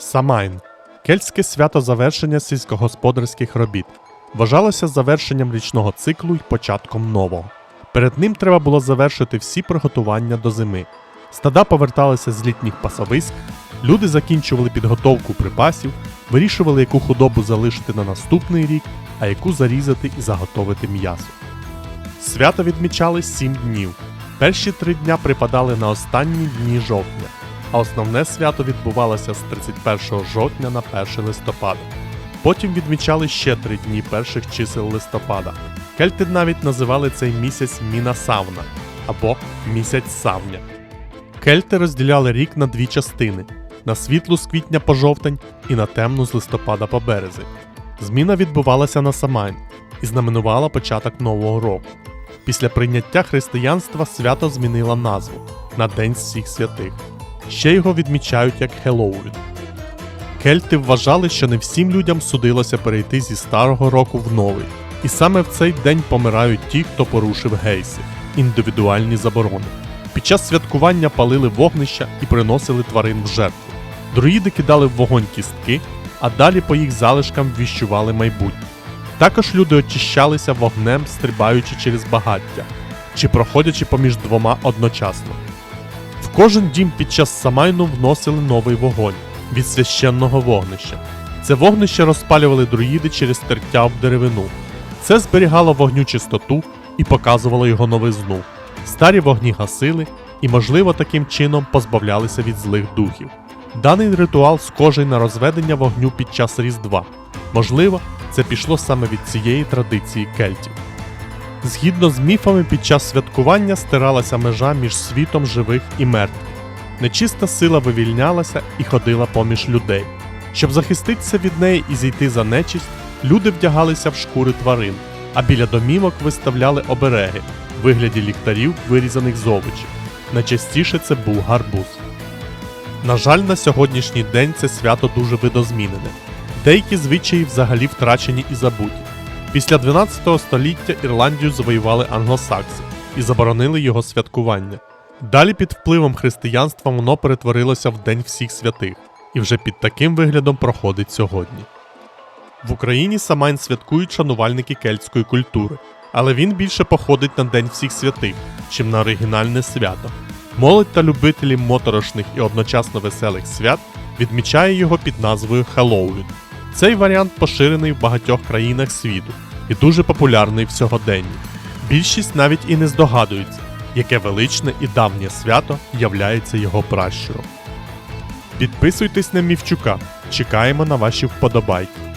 Самайн кельтське свято завершення сільськогосподарських робіт. Вважалося завершенням річного циклу й початком нового. Перед ним треба було завершити всі приготування до зими. Стада поверталися з літніх пасовиськ, люди закінчували підготовку припасів, вирішували, яку худобу залишити на наступний рік, а яку зарізати і заготовити м'ясо. Свято відмічали сім днів. Перші три дня припадали на останні дні жовтня, а основне свято відбувалося з 31 жовтня на 1 листопада. Потім відмічали ще три дні перших чисел листопада. Кельти навіть називали цей місяць Міна Савна або місяць Савня. Кельти розділяли рік на дві частини: на світлу з квітня по жовтень і на темну з листопада по березень. Зміна відбувалася на Самайн і знаменувала початок нового року. Після прийняття християнства свято змінило назву на День всіх святих. Ще його відмічають як Хеллоуін. Кельти вважали, що не всім людям судилося перейти зі старого року в новий, і саме в цей день помирають ті, хто порушив гейси індивідуальні заборони. Під час святкування палили вогнища і приносили тварин в жертву. Друїди кидали в вогонь кістки, а далі по їх залишкам віщували майбутнє. Також люди очищалися вогнем, стрибаючи через багаття чи проходячи поміж двома одночасно. Кожен дім під час самайну вносили новий вогонь від священного вогнища. Це вогнище розпалювали друїди через тертя об деревину. Це зберігало вогню чистоту і показувало його новизну. Старі вогні гасили і, можливо, таким чином позбавлялися від злих духів. Даний ритуал схожий на розведення вогню під час Різдва. Можливо, це пішло саме від цієї традиції кельтів. Згідно з міфами, під час святкування стиралася межа між світом живих і мертвих. Нечиста сила вивільнялася і ходила поміж людей. Щоб захиститися від неї і зійти за нечисть, люди вдягалися в шкури тварин, а біля домівок виставляли обереги в вигляді ліхтарів, вирізаних з овочів. Найчастіше це був гарбуз. На жаль, на сьогоднішній день це свято дуже видозмінене. Деякі звичаї взагалі втрачені і забуті. Після 12 століття Ірландію завоювали англосакси і заборонили його святкування. Далі під впливом християнства воно перетворилося в День всіх святих, і вже під таким виглядом проходить сьогодні. В Україні Самайн святкують шанувальники кельтської культури, але він більше походить на День всіх святих, чим на оригінальне свято. Молодь та любителі моторошних і одночасно веселих свят відмічає його під назвою Хеллоуін. Цей варіант поширений в багатьох країнах світу і дуже популярний в сьогоденні. Більшість навіть і не здогадується, яке величне і давнє свято являється його пращуром. Підписуйтесь на Мівчука, чекаємо на ваші вподобайки.